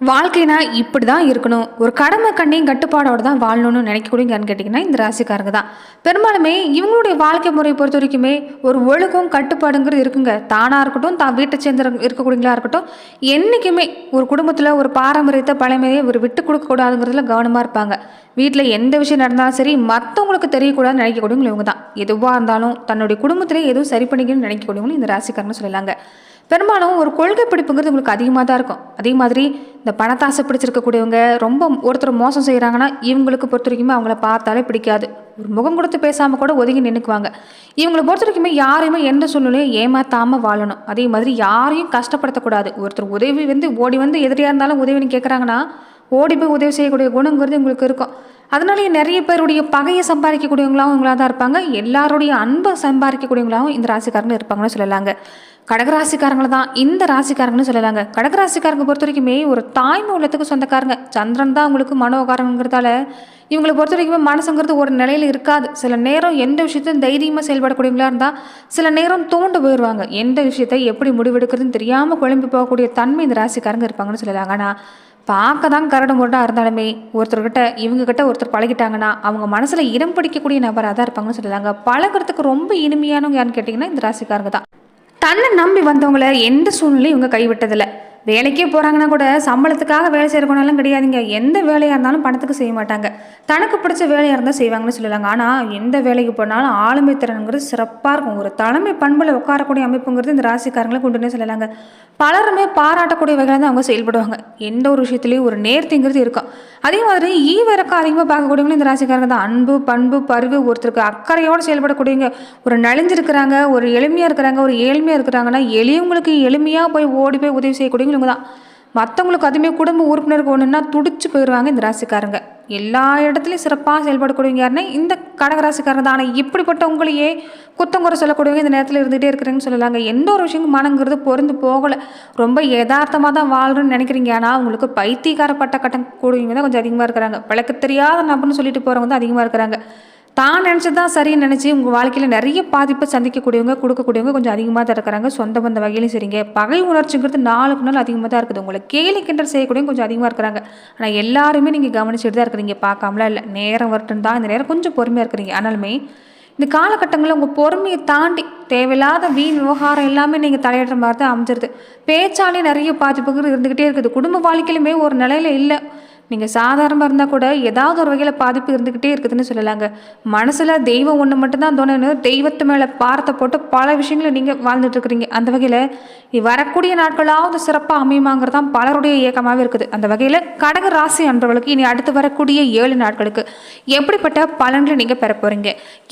வாழ்க்கைனா இப்படி தான் இருக்கணும். ஒரு கடமை கண்ணையும் கட்டுப்பாடோட தான் வாழணும்னு நினைக்கக்கூடியங்கன்னு கேட்டிங்கன்னா இந்த ராசிக்காரங்க தான். பெரும்பாலுமே இவங்களுடைய வாழ்க்கை முறையை பொறுத்த வரைக்குமே ஒரு ஒழுக்கம் கட்டுப்பாடுங்கிறது இருக்குங்க. தானாக இருக்கட்டும் தான் வீட்டை சேர்ந்து இருக்கக்கூடியங்களா இருக்கட்டும் என்றைக்குமே ஒரு குடும்பத்தில் ஒரு பாரம்பரியத்தை பழமையை ஒரு விட்டு கொடுக்கக்கூடாதுங்கிறதுல கவனமாக இருப்பாங்க. வீட்டில் எந்த விஷயம் நடந்தாலும் சரி மற்றவங்களுக்கு தெரியக்கூடாதுன்னு நினைக்கக்கூடியவங்க இவங்க தான். எதுவாக இருந்தாலும் தன்னுடைய குடும்பத்திலே எதுவும் சரி பண்ணிக்கணும்னு நினைக்கக்கூடியவங்களும் இந்த ராசிக்காரன்னு சொல்லலாங்க. பெரும்பாலும் ஒரு கொள்கை பிடிப்புங்கிறது உங்களுக்கு அதிகமாக தான் இருக்கும். அதே மாதிரி இந்த பணத்தாசை பிடிச்சிருக்கக்கூடியவங்க ரொம்ப ஒருத்தர் மோசம் செய்கிறாங்கன்னா இவங்களுக்கு பொறுத்த வரைக்குமே அவங்கள பார்த்தாலே பிடிக்காது. ஒரு முகம் கொடுத்து பேசாமல் கூட ஒதுங்கி நின்றுக்குவாங்க இவங்களை பொறுத்த வரைக்குமே யாரையுமே எந்த சூழ்நிலையும் ஏமாத்தாமல் வாழணும். அதே மாதிரி யாரையும் கஷ்டப்படுத்தக்கூடாது. ஒருத்தர் உதவி வந்து ஓடி வந்து எதிரியாக இருந்தாலும் உதவின்னு கேட்குறாங்கன்னா ஓடி போய் உதவி செய்யக்கூடிய குணங்கிறது உங்களுக்கு இருக்கும். அதனாலேயே நிறைய பேருடைய பகையை சம்பாதிக்கக்கூடியவங்களாகவும் இவங்களாக தான் இருப்பாங்க. எல்லாருடைய அன்பை சம்பாதிக்கக்கூடியவங்களாகவும் இந்த ராசிக்காரங்க இருப்பாங்கன்னு சொல்லலாங்க. கடகராசிக்காரங்களை தான் இந்த ராசிக்காரங்கன்னு சொல்லலாங்க. கடகராசிக்காரங்க பொறுத்த வரைக்குமே ஒரு தாய்மை உள்ளத்துக்கு சொந்தக்காரங்க. சந்திரன் தான் உங்களுக்கு மனோகாரங்கிறதால இவங்களை பொறுத்த வரைக்குமே மனசுங்கிறது ஒரு நிலையில் இருக்காது. சில நேரம் எந்த விஷயத்தையும் தைரியமாக செயல்படக்கூடியவங்களா இருந்தால் சில நேரம் தூண்டு போயிடுவாங்க. எந்த விஷயத்தை எப்படி முடிவெடுக்கிறதுன்னு தெரியாமல் குழம்பி போகக்கூடிய தன்மை இந்த ராசிக்காரங்க இருப்பாங்கன்னு சொல்லலாங்க. ஆனால் பார்க்க தான் கரடு முரடாக இருந்தாலுமே ஒருத்தர்கிட்ட இவங்கக்கிட்ட ஒருத்தர் பழகிட்டாங்கன்னா அவங்க மனசில் இடம் பிடிக்கக்கூடிய நபராக தான் இருப்பாங்கன்னு சொல்லலாங்க. பழகிறதுக்கு ரொம்ப இனிமையானவங்க யாருன்னு கேட்டிங்கன்னா இந்த ராசிக்காரங்க தான். தன்னை நம்பி வந்தவங்கள எந்த சூழ்நிலையும் இவங்க கைவிட்டதில்லை. வேலைக்கே போகிறாங்கன்னா கூட சம்பளத்துக்காக வேலை செய்கிறவனாலும் கிடையாதுங்க. எந்த வேலையாக இருந்தாலும் பணத்துக்கு செய்ய மாட்டாங்க. தனக்கு பிடிச்ச வேலையாக இருந்தால் செய்வாங்கன்னு சொல்லலாங்க ஆனால் எந்த வேலைக்கு போனாலும் ஆளுமை திறனுங்கிறது சிறப்பாக இருக்கும். ஒரு தலைமை பண்பில் உட்காரக்கூடிய அமைப்புங்கிறது இந்த ராசிக்காரங்களை கொண்டுனே சொல்லலாங்க. பலருமே பாராட்டக்கூடிய வகையில் தான் அவங்க செயல்படுவாங்க. எந்த ஒரு விஷயத்துலையும் ஒரு நேர்த்திங்கிறது இருக்கும். அதே மாதிரி ஈவரக்கம் அதிகமாக பார்க்கக்கூடியவங்களும் இந்த ராசிக்காரங்க தான். அன்பு பண்பு பருவு ஒருத்தருக்கு அக்கறையோடு செயல்படக்கூடியவங்க. ஒரு நலிஞ்சிருக்கிறாங்க ஒரு எளிமையாக இருக்கிறாங்க ஒரு ஏழ்மையாக இருக்கிறாங்கன்னா எளியவங்களுக்கு எளிமையாக போய் ஓடி போய் உதவி செய்யக்கூடியவங்க இவங்க தான் மற்றவங்களுக்கு அதுவுமே குடும்ப உறுப்பினருக்கு ஒன்றுன்னா துடிச்சு போயிடுவாங்க இந்த ராசிக்காரங்க. எல்லா இடத்துலையும் சிறப்பாக செயல்படக்கூடியவங்க யாருன்னா இந்த கடகராசிக்காரங்க தான். ஆனால் இப்படிப்பட்டவங்களையே குத்தம் குறை சொல்லக்கூடியவங்க இந்த நேரத்தில் இருந்துகிட்டே இருக்கிறேன்னு சொல்லலாங்க. எந்த ஒரு விஷயமும் மனங்கிறது பொருந்து போகலை. ரொம்ப யதார்த்தமாக தான் வாழ்றேன்னு நினைக்கிறீங்க. ஆனால் அவங்களுக்கு பைத்தியக்காரப்பட்ட கட்டம் கூடியவங்க தான் கொஞ்சம் அதிகமாக இருக்கிறாங்க. பழக்க தெரியாத நபர்னு சொல்லிட்டு போகிறவங்க தான் அதிகமாக இருக்கிறாங்க. தான் நினச்சது தான் சரின்னு நினச்சி உங்கள் வாழ்க்கையில் நிறைய பாதிப்பை சந்திக்கக்கூடியவங்க கொடுக்கக்கூடியவங்க கொஞ்சம் அதிகமாக தான் இருக்கிறாங்க. சொந்த பந்த வகையிலும் சரிங்க. பகை உணர்ச்சிங்கிறது நாளுக்கு நாள் அதிகமாக தான் இருக்குது. உங்களை கேலி கிண்டல் செய்யக்கூடியவங்க கொஞ்சம் அதிகமாக இருக்கிறாங்க. ஆனால் எல்லாருமே நீங்கள் கவனிச்சுட்டு தான் இருக்கிறீங்க. பார்க்காமலாம் இல்லை. நேரம் வரட்டும் தான் இந்த நேரம் கொஞ்சம் பொறுமையாக இருக்கிறீங்க. ஆனாலுமே இந்த காலகட்டங்களில் உங்கள் பொறுமையை தாண்டி தேவையில்லாத வீண் விவகாரம் எல்லாமே நீங்கள் தலையிடுற மாதிரி தான் அமைஞ்சிருது. பேச்சாலே நிறைய பாதிப்புகள் இருந்துக்கிட்டே இருக்குது. குடும்ப வாழ்க்கையிலுமே ஒரு நிலையில் இல்லை. நீங்கள் சாதாரணமாக இருந்தால் கூட ஏதாவது ஒரு வகையில் பாதிப்பு இருந்துக்கிட்டே இருக்குதுன்னு சொல்லலாங்க. மனசில் தெய்வம் ஒன்று மட்டும்தான் தோணுன்னு தெய்வத்து மேலே பாரத்தை போட்டு பல விஷயங்களை நீங்கள் வாழ்ந்துட்டுருக்குறீங்க அந்த வகையில் வரக்கூடிய நாட்களாவது சிறப்பாக அமையுமாங்கிறது தான் பலருடைய இயக்கமாகவே இருக்குது. அந்த வகையில் கடக ராசி அன்றவர்களுக்கு இனி அடுத்து வரக்கூடிய ஏழு நாட்களுக்கு எப்படிப்பட்ட பலன்களை நீங்கள் பெற போகிறீங்க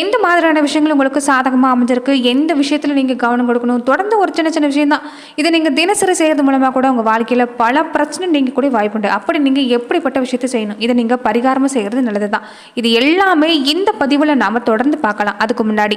எந்த மாதிரியான விஷயங்கள் உங்களுக்கு சாதகமாக அமைஞ்சிருக்கு? எந்த விஷயத்தில் நீங்கள் கவனம் கொடுக்கணும்? தொடர்ந்து ஒரு சின்ன சின்ன விஷயம் தான் இதை நீங்கள் தினசரி செய்கிறது மூலமாக கூட உங்கள் வாழ்க்கையில் பல பிரச்சனை நீங்கள் கூட வாய்ப்புண்டு. அப்படி நீங்கள் எப்படி அப்படிப்பட்ட விஷயத்தை செய்யணும். இதை நீங்கள் பரிகாரமாக செய்கிறது நல்லது தான் இது எல்லாமே இந்த பதிவில் நாம் தொடர்ந்து பார்க்கலாம். அதுக்கு முன்னாடி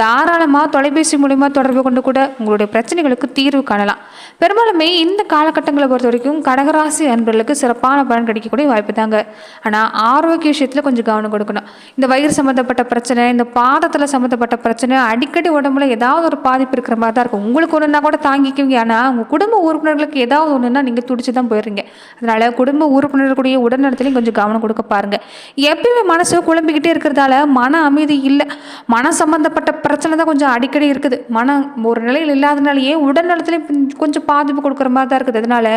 தாராளமாக தொலைபேசி மூலிமா தொடர்பு கொண்டு கூட உங்களுடைய பிரச்சனைகளுக்கு தீர்வு காணலாம். பெரும்பாலுமே இந்த காலகட்டங்களை பொறுத்த வரைக்கும் கடகராசி அன்பர்களுக்கு சிறப்பான பலன் கிடைக்கக்கூடிய வாய்ப்பு தாங்க. ஆனால் ஆரோக்கிய விஷயத்தில் கொஞ்சம் கவனம் கொடுக்கணும். இந்த வயிறு சம்மந்தப்பட்ட பிரச்சனை இந்த பாதத்தில் சம்மந்தப்பட்ட பிரச்சனை அடிக்கடி உடம்புல ஏதாவது ஒரு பாதிப்பு இருக்கிற மாதிரி தான் இருக்கும். உங்களுக்கு ஒன்றுனா கூட தாங்கிக்குவீங்க. ஆனால் உங்கள் குடும்ப உறுப்பினர்களுக்கு ஏதாவது ஒன்றுனா நீங்கள் துடிச்சு தான் போயிடுறீங்க. அதனால் குடும்ப உறுப்பினர்களுடைய உடல்நலத்திலையும் கொஞ்சம் கவனம் கொடுக்க பாருங்கள் எப்பயுமே மனசு குழம்பிக்கிட்டே இருக்கிறதால மன அமைதி இல்லை. மன சம்மந்தப்பட்ட பிரச்சனை தான் கொஞ்சம் அடிக்கடி இருக்குது. மனம் ஒரு நிலையில் இல்லாதனாலேயே உடல் நலத்துலேயும் கொஞ்சம் பாதிப்பு கொடுக்குற மாதிரி தான் இருக்குது. அதனால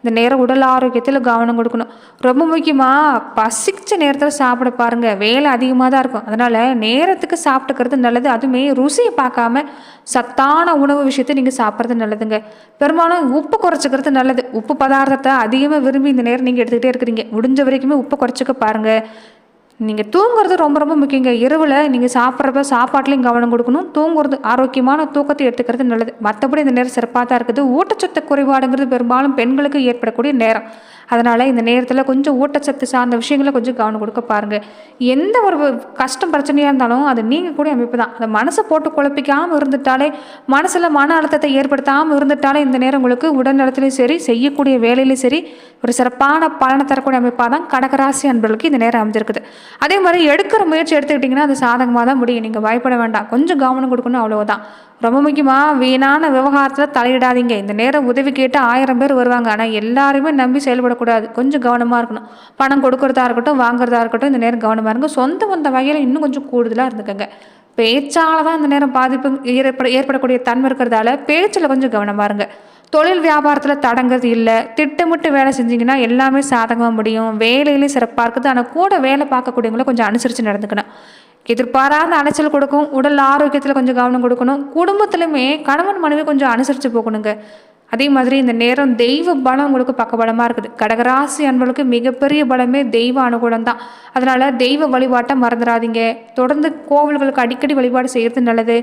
இந்த நேரம் உடல் ஆரோக்கியத்தில் கவனம் கொடுக்கணும். ரொம்ப முக்கியமாக பசிச்ச நேரத்தில் சாப்பிட பாருங்கள் வேலை அதிகமாக தான் இருக்கும். அதனால் நேரத்துக்கு சாப்பிட்டுக்கிறது நல்லது. அதுவுமே ருசியை பார்க்காம சத்தான உணவு விஷயத்தை நீங்கள் சாப்பிட்றது நல்லதுங்க. பெரும்பாலும் உப்பு குறைச்சிக்கிறது நல்லது. உப்பு பதார்த்தத்தை அதிகமாக விரும்பி இந்த நேரம் நீங்கள் எடுத்துக்கிட்டே இருக்கிறீங்க. முடிஞ்ச வரைக்குமே உப்பு குறைச்சிக்க பாருங்கள் நீங்கள் தூங்குறது ரொம்ப ரொம்ப முக்கியங்க. இரவில் நீங்கள் சாப்பிட்றப்ப சாப்பாட்லேயும் கவனம் கொடுக்கணும். தூங்குறது ஆரோக்கியமான தூக்கத்தை எடுத்துக்கிறது நல்லது. மற்றபடி இந்த நேரம் சிறப்பாக தான் இருக்குது. ஊட்டச்சத்து குறைபாடுங்கிறது பெரும்பாலும் பெண்களுக்கு ஏற்படக்கூடிய நேரம். அதனால் இந்த நேரத்தில் கொஞ்சம் ஊட்டச்சத்து சார்ந்த விஷயங்களை கொஞ்சம் கவனம் கொடுக்க பாருங்கள் எந்த ஒரு கஷ்டம் பிரச்சனையாக இருந்தாலும் அது நீங்கள் கூட அமைப்பு தான். அந்த மனசை போட்டு குழப்பிக்காமல் இருந்துட்டாலே மனசில் மன அழுத்தத்தை ஏற்படுத்தாமல் இருந்துட்டாலே இந்த நேரம் உங்களுக்கு உடல்நலத்திலையும் சரி செய்யக்கூடிய வேலையிலையும் சரி ஒரு சிறப்பான பலனை தரக்கூடிய அமைப்பாக தான் கடகராசி அன்பர்களுக்கு இந்த நேரம் அமைஞ்சிருக்குது. அதே மாதிரி எடுக்கிற முயற்சி எடுத்துக்கிட்டிங்கன்னா அது சாதகமாக தான் முடியும். நீங்கள் பயப்பட வேண்டாம். கொஞ்சம் கவனம் கொடுக்கணும் அவ்வளோதான் ரொம்ப முக்கியமாக வீணான விவகாரத்தில் தலையிடாதீங்க. இந்த நேரம் உதவி கேட்டு ஆயிரம் பேர் வருவாங்க. ஆனால் எல்லாருமே நம்பி செயல்படக்கூடாது. கொஞ்சம் கவனமாக இருக்கணும். பணம் கொடுக்கறதா இருக்கட்டும் வாங்குறதா இருக்கட்டும் இந்த நேரம் கவனமாக இருங்க. சொந்த வந்த வகையில் இன்னும் கொஞ்சம் கூடுதலாக இருந்துக்கங்க. பேச்சால் தான் இந்த நேரம் பாதிப்பு ஏற்பட ஏற்படக்கூடிய தன்மை இருக்கிறதால பேச்சில் கொஞ்சம் கவனமாக இருங்க. தொழில் வியாபாரத்தில் தடங்கிறது இல்லை. திட்டமிட்டு வேலை செஞ்சீங்கன்னா எல்லாமே சாதகமாக முடியும். வேலையிலையும் சிறப்பாக இருக்குது. ஆனால் கூட வேலை பார்க்கக்கூடியவங்கள கொஞ்சம் அனுசரித்து நடந்துக்கணும். எதிர்பாராத அலைச்சல் கொடுக்கும் உடல் ஆரோக்கியத்தில் கொஞ்சம் கவனம் கொடுக்கணும். குடும்பத்துலையுமே கணவன் மனைவி கொஞ்சம் அனுசரித்து போகணுங்க. அதே மாதிரி இந்த நேரம் தெய்வ பலம் உங்களுக்கு பக்கபலமாக இருக்குது. கடகராசி அன்பளுக்கு மிகப்பெரிய பலமே தெய்வ அனுகூலம் தான். அதனால் தெய்வ வழிபாட்டை மறந்துடாதீங்க. தொடர்ந்து கோவில்களுக்கு அடிக்கடி வழிபாடு செய்கிறது நல்லது.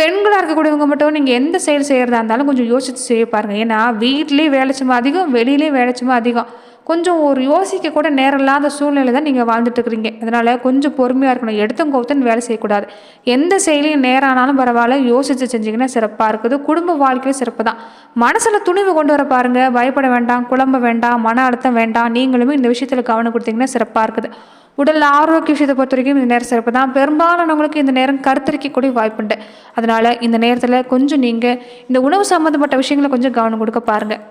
பெண்களாக இருக்கக்கூடியவங்க மட்டும் நீங்கள் எந்த செயல் செய்கிறதா இருந்தாலும் கொஞ்சம் யோசித்து செய்ய பாருங்கள் ஏன்னா வீட்லேயே வேலை சும்மா அதிகம் வெளியிலே வேலை சும்மா அதிகம். கொஞ்சம் ஒரு யோசிக்க கூட நேரம் இல்லாத சூழ்நிலை தான் நீங்கள் வாழ்ந்துட்டு இருக்கிறீங்க அதனால் கொஞ்சம் பொறுமையாக இருக்கணும். எடுத்தும் கவுத்துன்னு வேலை செய்யக்கூடாது. எந்த செயலையும் நேரம் ஆனாலும் பரவாயில்ல. யோசித்து செஞ்சிங்கன்னா சிறப்பாக இருக்குது. குடும்ப வாழ்க்கையும் சிறப்பு தான். மனசில் துணிவு கொண்டு வர பாருங்கள் பயப்பட வேண்டாம் குழம்ப வேண்டாம் மன அழுத்தம் வேண்டாம். நீங்களுமே இந்த விஷயத்தில் கவனம் கொடுத்தீங்கன்னா சிறப்பாக இருக்குது. உடல் ஆரோக்கிய விஷயத்தை பொறுத்த வரைக்கும் இந்த நேரம் சிறப்பு தான். பெரும்பாலானவங்களுக்கு இந்த நேரம் கருத்தரிக்கக்கூடிய வாய்ப்புண்டு அதனால் இந்த நேரத்தில் கொஞ்சம் நீங்கள் இந்த உணவு சம்மந்தப்பட்ட விஷயங்களை கொஞ்சம் கவனம் கொடுக்க பாருங்கள்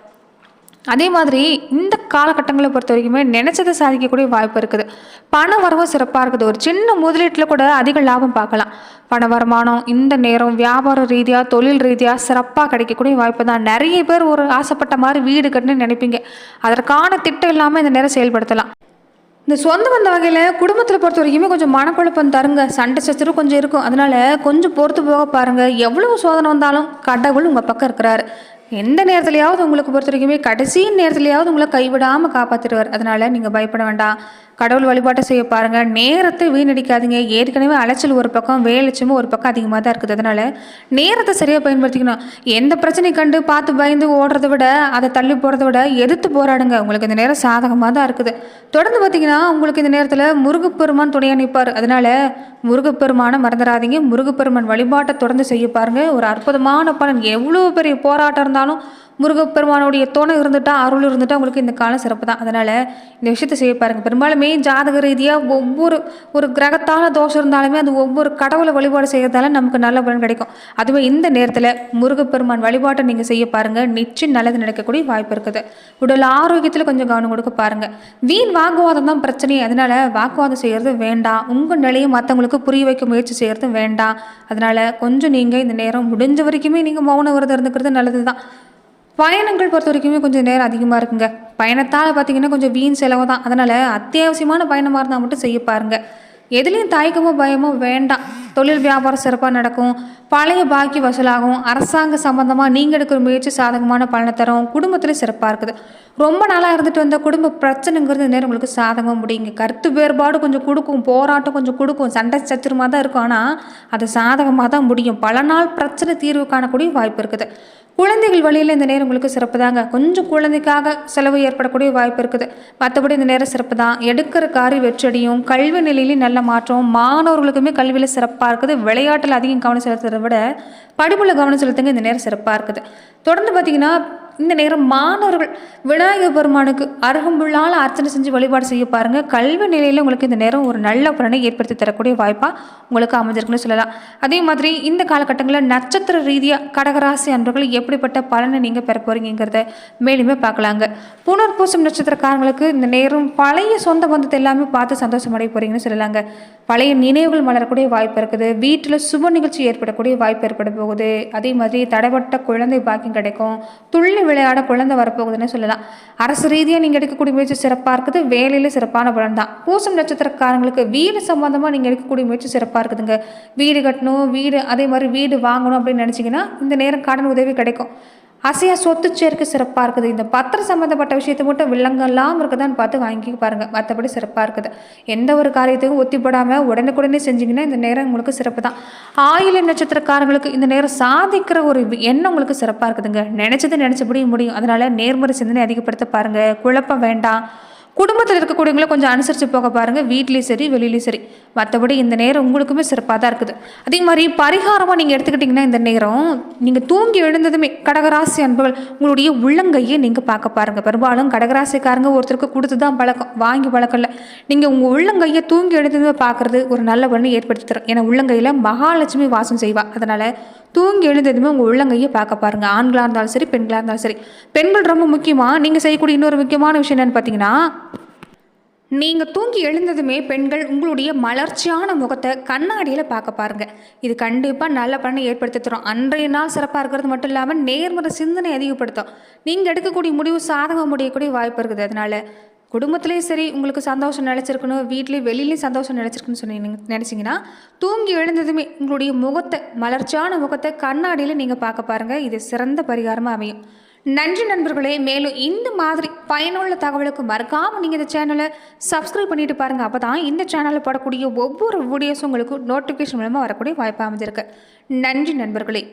அதே மாதிரி இந்த காலகட்டங்களை பொறுத்த வரைக்குமே நினைச்சதை சாதிக்கக்கூடிய வாய்ப்பு இருக்குது. பண வரவும் சிறப்பாக இருக்குது. ஒரு சின்ன முதலீட்டில் கூட அதிக லாபம் பார்க்கலாம். பண வருமானம் இந்த நேரம் வியாபார ரீதியாக தொழில் ரீதியாக சிறப்பாக கிடைக்கக்கூடிய வாய்ப்பு தான். நிறைய பேர் ஒரு ஆசைப்பட்ட மாதிரி வீடு கட்டுன்னு நினைப்பீங்க. அதற்கான திட்டம் இல்லாமல் இந்த நேரம் செயல்படுத்தலாம். இந்த சொந்த வந்த வகையில் குடும்பத்தில் பொறுத்த வரைக்குமே கொஞ்சம் மனக்குழப்பம் தருங்க. சண்டை சச்சரவு கொஞ்சம் இருக்கும். அதனால கொஞ்சம் பொறுத்து போக பாருங்கள் எவ்வளவு சோதனை வந்தாலும் கடவுள் உங்கள் பக்கம் இருக்கிறாரு. எந்த நேரத்துலையாவது உங்களுக்கு பொறுத்த வரைக்குமே கடைசி நேரத்துலையாவது உங்களை கைவிடாமல் காப்பாற்றிடுவார் அதனால் நீங்கள் பயப்பட வேண்டாம். கடவுள் வழிபாட்டை செய்ய பாருங்கள் நேரத்தை வீணடிக்காதீங்க. ஏற்கனவே அலைச்சல் ஒரு பக்கம் வேலைச்சமும் ஒரு பக்கம் அதிகமாக தான் இருக்குது. அதனால் நேரத்தை சரியாக பயன்படுத்திக்கணும். எந்த பிரச்சனை கண்டு பார்த்து பயந்து ஓடுறத விட அதை தள்ளி போகிறத விட எதிர்த்து போராடுங்க. உங்களுக்கு இந்த நேரம் சாதகமாக தான் இருக்குது. தொடர்ந்து பார்த்தீங்கன்னா உங்களுக்கு இந்த நேரத்தில் முருகப்பெருமான் துணையாக நிற்பார் அதனால் முருகப்பெருமானை மறந்துடாதீங்க. முருகப்பெருமான் வழிபாட்டை தொடர்ந்து செய்ய பாருங்கள் ஒரு அற்புதமான பலன். எவ்வளோ பெரிய போராட்டம் இருந்தாலும் முருகப்பெருமானுடைய துணை இருந்துட்டா அருள் இருந்துட்டா உங்களுக்கு இந்த காலம் சிறப்பு தான் அதனால் இந்த விஷயத்தை செய்ய பாருங்கள் பெரும்பாலுமே ஜாதக ரீதியாக ஒவ்வொரு ஒரு கிரகத்தால் தோஷம் இருந்தாலுமே அது ஒவ்வொரு கடவுளை வழிபாடு செய்கிறதால நமக்கு நல்ல பலன் கிடைக்கும். அதுவே இந்த நேரத்தில் முருகப்பெருமான் வழிபாட்டை நீங்கள் செய்ய பாருங்கள் நிச்சயம் நல்லது நடக்கக்கூடிய வாய்ப்பு இருக்குது. உடல் ஆரோக்கியத்தில் கொஞ்சம் கவனம் கொடுக்க பாருங்கள் வீண் வாக்குவாதம் தான் பிரச்சனை அதனால் வாக்குவாதம் செய்கிறது வேண்டாம். உங்கள் நிலையை மற்றவங்களுக்கு புரிய வைக்க முயற்சி செய்கிறது வேண்டாம். அதனால் கொஞ்சம் நீங்கள் இந்த நேரம் முடிஞ்ச வரைக்குமே நீங்கள் மௌன விரதம் இருந்துக்கிறது நல்லது தான் பயணங்கள் பொறுத்த வரைக்குமே கொஞ்சம் நேரம் அதிகமாக இருக்குங்க. பயணத்தால் பார்த்தீங்கன்னா கொஞ்சம் வீண் செலவு தான். அதனால் அத்தியாவசியமான பயணமாக இருந்தால் மட்டும் செய்ய பாருங்க. எதுலேயும் தயக்கமோ பயமோ வேண்டாம். தொழில் வியாபாரம் சிறப்பாக நடக்கும். பழைய பாக்கி வசூலாகும் அரசாங்க சம்பந்தமாக நீங்கள் எடுக்கிற முயற்சி சாதகமான பலனை தரும். குடும்பத்துலேயும் சிறப்பாக இருக்குது. ரொம்ப நாளாக இருந்துட்டு வந்த குடும்ப பிரச்சனைங்கிறது நேரம் உங்களுக்கு சாதகமாக முடியுங்க. கருத்து வேறுபாடு கொஞ்சம் கொடுக்கும். போராட்டம் கொஞ்சம் கொடுக்கும். சண்டை சச்சரமாக தான் இருக்கும். ஆனால் அது சாதகமாக தான் முடியும். பல நாள் பிரச்சனை தீர்வு காணக்கூடிய வாய்ப்பு இருக்குது. குழந்தைகள் வழியில் இந்த நேரம் உங்களுக்கு சிறப்பு தாங்க கொஞ்சம் குழந்தைக்காக செலவு ஏற்படக்கூடிய வாய்ப்பு இருக்குது. மற்றபடி இந்த நேரம் சிறப்பு தான் எடுக்கிற காரி வெற்றடியும் கல்வி நிலையிலையும் நல்ல மாற்றம் மாணவர்களுக்குமே கல்வியில் சிறப்பாக இருக்குது. விளையாட்டில் அதிகம் கவனம் செலுத்துறதை விட படிப்புல கவனம் செலுத்துங்க. இந்த நேரம் சிறப்பாக இருக்குது. தொடர்ந்து பார்த்தீங்கன்னா இந்த நேரம் மாணவர்கள் விநாயகர் பெருமானுக்கு அருகம்புள்ளால் அர்ச்சனை செஞ்சு வழிபாடு செய்ய பாருங்கள் கல்வி நிலையில் உங்களுக்கு இந்த நேரம் ஒரு நல்ல பலனை ஏற்படுத்தி தரக்கூடிய வாய்ப்பாக உங்களுக்கு அமைஞ்சிருக்குன்னு சொல்லலாம். அதே மாதிரி இந்த காலகட்டங்களில் நட்சத்திர ரீதியாக கடகராசி அன்பர்கள் எப்படிப்பட்ட பலனை நீங்கள் பெற போகிறீங்கிறத மேலுமே பார்க்கலாங்க. புனர்பூசம் நட்சத்திரக்காரங்களுக்கு இந்த நேரம் பழைய சொந்த பந்தத்தை எல்லாமே பார்த்து சந்தோஷம் அடைய போகிறீங்கன்னு சொல்லலாங்க. பழைய நினைவுகள் மலரக்கூடிய வாய்ப்பு இருக்குது. வீட்டில் சுப நிகழ்ச்சி ஏற்படக்கூடிய வாய்ப்பு ஏற்பட போகுது. அதே மாதிரி தடைப்பட்ட குழந்தை பாக்கியம் கிடைக்கும். துள்ளி விளையாட குழந்தை வரப்போகுதுன்னு சொல்லலாம். அரசு ரீதியாக நீங்கள் எடுக்கக்கூடிய முயற்சி சிறப்பாக இருக்குது. வேலையில் சிறப்பான பலன் தான். பூசம் நட்சத்திரக்காரங்களுக்கு வீடு சம்மந்தமாக நீங்கள் எடுக்கக்கூடிய முயற்சி சிறப்பாக இருக்குதுங்க. வீடு கட்டணும் வீடு அதே மாதிரி வீடு வாங்கணும் அப்படின்னு நினச்சிங்கன்னா இந்த நேரம் கடன் உதவி கிடைக்கும். அசையா சொத்து சேர்க்கை சிறப்பாக இருக்குது. இந்த பத்திரம் சம்மந்தப்பட்ட விஷயத்தை மட்டும் வில்லங்கெல்லாம் இருக்குதான்னு பார்த்து வாங்கி பாருங்கள் மற்றபடி சிறப்பாக இருக்குது. எந்த ஒரு காரியத்தையும் ஒத்திப்படாமல் உடனுக்குடனே செஞ்சீங்கன்னா இந்த நேரம் உங்களுக்கு சிறப்பு தான். ஆயில நட்சத்திரக்காரங்களுக்கு இந்த நேரம் சாதிக்கிற ஒரு எண்ணம் உங்களுக்கு சிறப்பாக இருக்குதுங்க. நினச்சது நினச்சபடி முடியும். அதனால் நேர்மறை சிந்தனை அதிகப்படுத்த பாருங்கள் குழப்பம் வேண்டாம். குடும்பத்தில் இருக்கக்கூடியவங்கள கொஞ்சம் அனுசரித்து போக பாருங்கள் வீட்லேயும் சரி வெளியிலையும் சரி. மற்றபடி இந்த நேரம் உங்களுக்குமே சிறப்பாக தான் இருக்குது. அதே மாதிரி பரிகாரமாக நீங்கள் எடுத்துக்கிட்டிங்கன்னா இந்த நேரம் நீங்கள் தூங்கி எழுந்ததுமே கடகராசி அன்புகள் உங்களுடைய உள்ளங்கையை நீங்கள் பார்க்க பாருங்கள் பெரும்பாலும் கடகராசிக்காரங்க ஒருத்தருக்கு கொடுத்து தான் பழக்கம் வாங்கி பழக்கம் இல்லை நீங்கள் உங்கள் உள்ளங்கையை தூங்கி எழுந்ததுமே பார்க்குறது ஒரு நல்ல பலனை ஏற்படுத்தி தரும். ஏன்னா உள்ளங்கையில் மகாலட்சுமி வாசம் செய்வா. அதனால் தூங்கி எழுந்ததுமே உங்கள் உள்ளங்கையை பார்க்க பாருங்கள் ஆண்களாக இருந்தாலும் சரி பெண்களாக இருந்தாலும் சரி. பெண்கள் ரொம்ப முக்கியமாக நீங்கள் செய்யக்கூடிய இன்னொரு முக்கியமான விஷயம் என்னென்னு பார்த்தீங்கன்னா நீங்கள் தூங்கி எழுந்ததுமே பெண்கள் உங்களுடைய மலர்ச்சியான முகத்தை கண்ணாடியில் பார்க்க பாருங்க. இது கண்டிப்பாக நல்ல பலனை ஏற்படுத்தி தரும் அன்றைய நாள் சிறப்பாக இருக்கிறது மட்டும் இல்லாமல் நேர்மறை சிந்தனை அதிகப்படுத்தும். நீங்கள் எடுக்கக்கூடிய முடிவு சாதகம் முடியக்கூடிய வாய்ப்பு இருக்குது. அதனால குடும்பத்திலையும் சரி உங்களுக்கு சந்தோஷம் நினச்சிருக்கணும் வீட்லேயும் வெளியிலையும் சந்தோஷம் நினச்சிருக்குன்னு சொன்னி நினச்சிங்கன்னா தூங்கி எழுந்ததுமே உங்களுடைய முகத்தை மலர்ச்சியான முகத்தை கண்ணாடியில் நீங்கள் பார்க்க பாருங்கள் இது சிறந்த பரிகாரமாக அமையும். நன்றி நண்பர்களே மேலும் இந்த மாதிரி பயனுள்ள தகவலுக்கு மறக்காமல் நீங்கள் இந்த சேனலை சப்ஸ்கிரைப் பண்ணிட்டு பாருங்கள் அப்போ தான் இந்த சேனலில் போடக்கூடிய ஒவ்வொரு வீடியோஸும் உங்களுக்கு நோட்டிஃபிகேஷன் மூலமாக வரக்கூடிய வாய்ப்பு அமைஞ்சிருக்கு. நன்றி நண்பர்களே.